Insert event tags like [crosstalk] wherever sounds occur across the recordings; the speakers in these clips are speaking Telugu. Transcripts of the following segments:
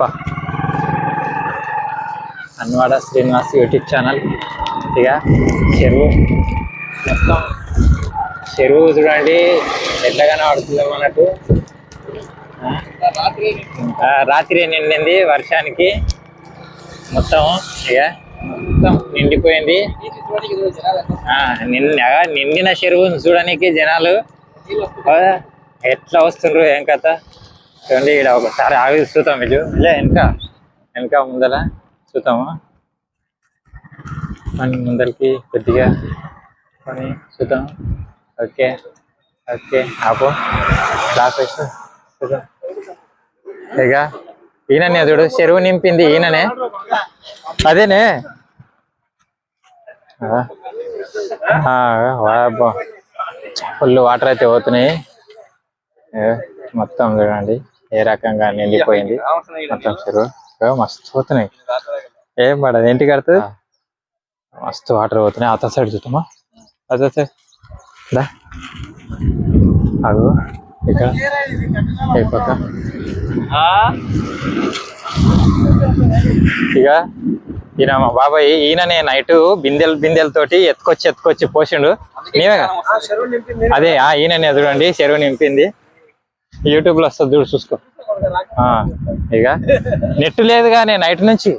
పా. Anwada Srinivas YouTube channel. ఇక చెరువు. మొత్తం చెరువు చూడండి ఎట్లాగానే ఆడుతుందో అన్నట్టు. ఆ? రాత్రి నిండింది వర్షానికి. మొత్తం ఇక మొత్తం నిండిపోయింది. ఆ, నిన్న నిండిన చెరువును చూడడానికి జనాలు. ఎట్లా వస్తుండ్రు ఏం కథ? చూడండి ఇక్కడ ఒకసారి ఆగి చూస్తాం ఇది ఇలా వెనక. వెనక ముందర చూస్తాము. మన ముందరికి కొద్దిగా కొని చూద్దాం. ఓకే. ఓకే. ఆపు. క్లాస్ చూద్దాం. ఇక ఈయననే చూడు. చెరువు నింపింది ఈయననే. అదేనే? ఫుల్ వాటర్ అయితే పోతున్నాయి. మొత్తం చూడండి. ఏ రకంగా నిండిపోయింది? [laughs] మొత్తం చెరువు. మస్తు పోతున్నాయి. ఏం పడదు ఇంటికి కడుతుంది మస్తు వాటర్ పోతున్నాయి. అత సైడ్ చూద్దామా? అత సైడ్. దా. అగు ఇక్కడ ఈ పక్క. ఇక ఈయన మా బాబాయ్ ఈయననే నైట్ బిందెలు బిందెలతోటి ఎత్తుకొచ్చి ఎత్తుకొచ్చి పోసిండు. కదా? అదే ఆ ఈయననే చూడండి చెరువు నింపింది. యూట్యూబ్లో వస్తుంది చూడు చూసుకో. ఆ, ఇక. నెట్ లేదు కానీ నైట్ నుంచి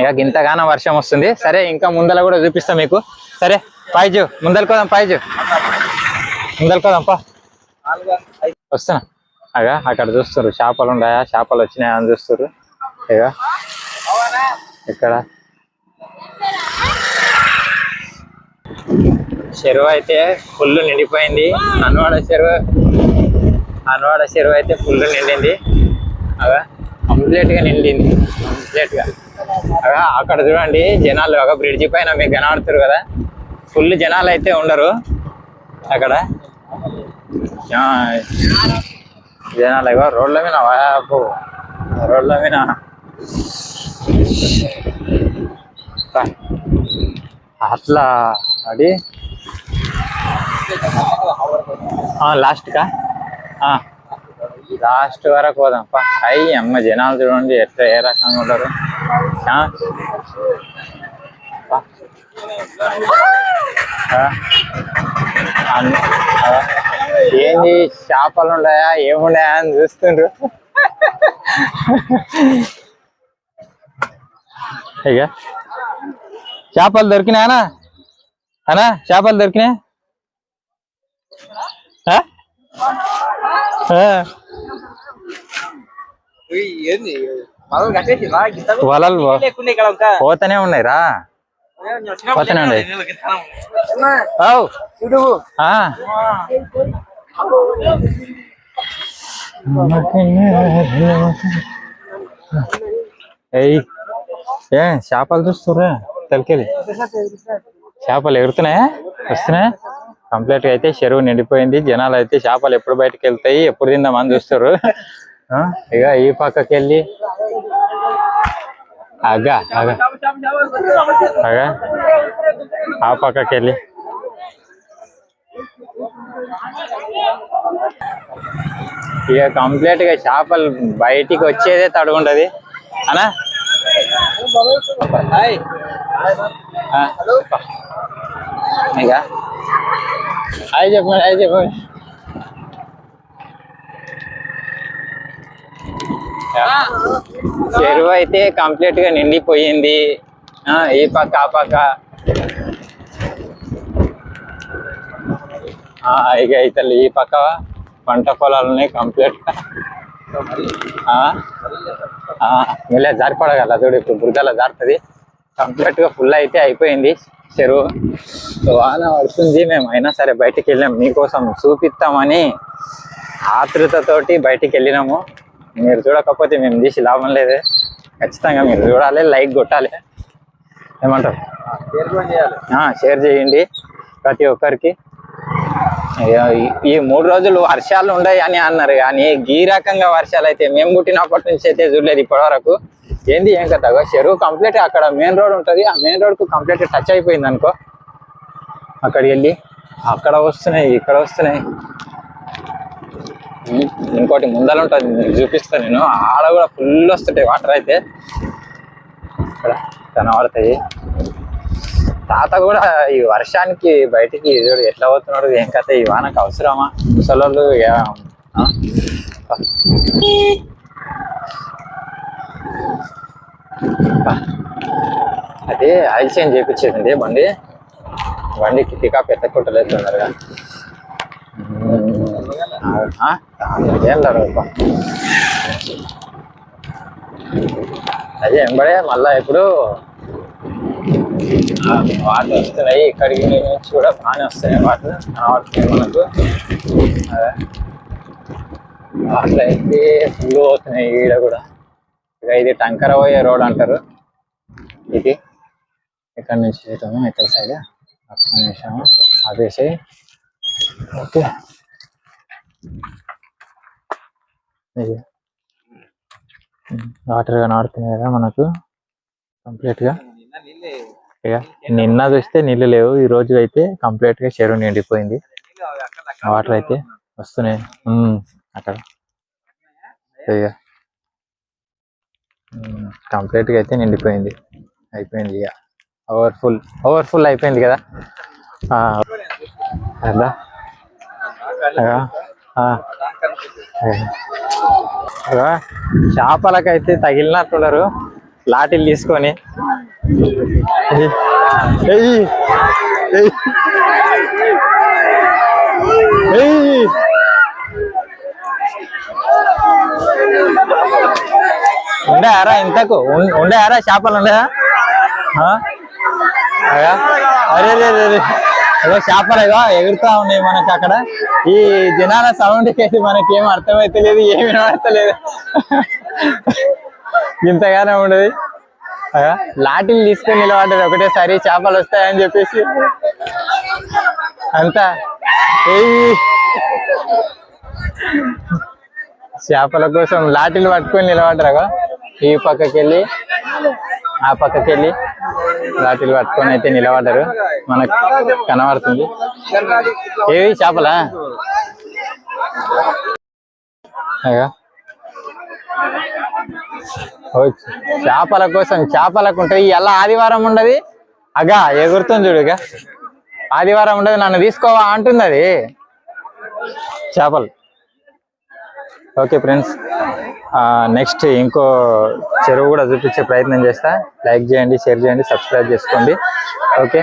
ఇక ఇంతగానో వర్షం వస్తుంది. సరే ఇంకా ముందల కూడా చూపిస్తా మీకు. సరే పాయిజు ముందలకోదాం పాయిజు ముందలకోదాం పా. వస్తున్నా. అగా అక్కడ చూస్తారు చేపలు ఉన్నాయా? చేపలు వచ్చినాయా అని చూస్తారు ఇక. ఇక్కడ. చెరువు అయితే ఫుల్ నిండిపోయింది. అన్నవాడ చెరువు అన్వాడ చెరువు అయితే ఫుల్ నిండింది. అగా కంప్లీట్గా నిండింది. కంప్లీట్గా అగా అక్కడ చూడండి జనాలు ఒక బ్రిడ్జి పైన మీకు కనబడుతారు కదా. ఫుల్ జనాలు అయితే ఉండరు అక్కడ. జనాలు ఇవ్వ రోడ్ల మీద వాపు రోడ్ల మీద. అట్లా అది లాస్ట్కా లాస్ట్ వరకు పోదాం. అయ్యి అమ్మ జనాలు చూడండి ఎట్లా ఏ రకంగా ఉంటారు? ఆ? ఏంది చేపలు ఉన్నాయా ఏమున్నాయా అని చూస్తుండ్రు. ఇక. చేపలు దొరికినాయనా అనా చేపలు దొరికినాయా? వలలు పోతూనే ఉన్నాయి రా. పోతూనే ఉన్నాయి. ఏ చేపలు చూస్తుర్రా? తలకెళ్ళి చేపలు ఎగురుతున్నాయా? వస్తున్నాయా? కంప్లీట్గా అయితే చెరువు నిండిపోయింది. జనాలు అయితే చేపలు ఎప్పుడు బయటకు వెళ్తాయి ఎప్పుడు తిందామని చూస్తారు ఆ, ఇక ఈ పక్కకి వెళ్ళి అగా అగా. అగా. ఆ పక్కకి వెళ్ళి ఇక కంప్లీట్గా చేపలు బయటికి వచ్చేదే తడుగుంటది. అనా? ఇక చెప్పండి చెప్పండి చెరువు అయితే కంప్లీట్గా నిండిపోయింది. ఆ, ఈ పక్క ఆ పక్క. ఆ, ఇక ఇతలు ఈ పక్క పంట పొలాలని కంప్లీట్. మళ్ళీ జారిపడగల చూడు ఇప్పుడు బురదల జారుతుంది. కంప్లీట్గా ఫుల్ అయితే అయిపోయింది చెరువు. వాన పడుతుంది మేము అయినా సరే బయటికి వెళ్ళాం. మీకోసం చూపిస్తామని ఆతృతతోటి బయటికి వెళ్ళినాము. మీరు చూడకపోతే మేము తీసి లాభం లేదు. ఖచ్చితంగా మీరు చూడాలి లైక్ కొట్టాలి. ఏమంటారు ఆ, షేర్ చేయండి ప్రతి ఒక్కరికి. ఈ- మూడు రోజులు వర్షాలు ఉన్నాయి అని అన్నారు కానీ ఈ రకంగా వర్షాలు అయితే మేము పుట్టినప్పటి నుంచి అయితే చూడలేదు ఇప్పటివరకు. ఏంది ఏం కదా చెరువు కంప్లీట్ అక్కడ మెయిన్ రోడ్ ఉంటుంది. ఆ మెయిన్ రోడ్కు కంప్లీట్ టచ్ అయిపోయింది అనుకో. అక్కడికి వెళ్ళి అక్కడ వస్తున్నాయి ఇక్కడ వస్తున్నాయి. ఇంకోటి ముందర ఉంటుంది మీకు చూపిస్తాను నేను. ఆడ కూడా ఫుల్ వస్తుంటాయి వాటర్ అయితే. ఇక్కడ కనబడతాయి. తాత కూడా ఈ వర్షానికి బయటికి చూడు ఎట్లా పోతున్నాడు ఏం కథ ఈ వానకు అవసరమా? ముసలోళ్ళు అది ఆయిల్ చేంజ్ చేయించేదండి బండి? బండికి పికప్ ఎత్తకుంటలేదు తొందరగా ఏం లేదు అదే ఎంబడే మళ్ళా ఇప్పుడు వాటర్ వస్తున్నాయి ఇక్కడికి నుంచి కూడా బాగానే వస్తున్నాయి వాటర్. మనకు? అదే. వాటర్ అయితే ఫుల్ అవుతున్నాయి ఈడ కూడా. ఇది టంకరపోయే రోడ్ అంటారు. ఇది ఇక్కడ నుంచి చూద్దాము ఇక్కడ సైడ్ అక్కడ నిమిషం ఆపేసి. ఓకే. ఇది. వాటర్ కనబడుతున్నాయి కదా మనకు? కంప్లీట్గా? నిన్న ఇక నిన్న చూస్తే నీళ్ళు లేవు ఈ రోజు అయితే కంప్లీట్గా చెరువు నిండిపోయింది. వాటర్ అయితే వస్తున్నాయి. అక్కడ. ఇక కంప్లీట్గా అయితే నిండిపోయింది. అయిపోయింది ఇక. ఓవర్ఫుల్ ఓవర్ఫుల్ అయిపోయింది కదా? ఆ, చేపలకైతే తగిలినట్టున్నారు. లాటిల్ తీసుకొని. ఉండారా ఇంతకు? ఉం- చేపలు ఉండయా ఆ? అయ్యా? అరే ఏదో ఎగురుతా ఉన్నాయి మనకి అక్కడ. ఈ జనాల సౌండ్ కేసి మనకి ఏం అర్థమైతలేదు ఏమి వినబడతలేదు ఇంతగానే ఉండదు. అయ్యా? లాఠీలు తీసుకొని నిలబడ్డది ఒకటేసారి చేపలు వస్తాయని చెప్పేసి. అంతా. చేపల కోసం లాఠీలు పట్టుకొని నిలబడ్డారు ఈ పక్కకి వెళ్ళి ఆ పక్కకి వెళ్ళి రాత్రి పట్టుకొని అయితే నిలబడ్డారు. మనకు కనబడుతుంది. ఏవి చేపలా? చేపల కోసం చేపలకు ఉంటాయి ఎలా ఆదివారం ఉండదు. అగా ఎగురుతుంది చూడుగా ఆదివారం ఉండదు నన్ను తీసుకోవా అంటుంది అది. చేపలు. Okay friends. నెక్స్ట్ ఇంకో చెరువు కూడా చూపించే ప్రయత్నం చేస్తా. లైక్ చేయండి షేర్ చేయండి సబ్స్క్రైబ్ చేసుకోండి. ఓకే.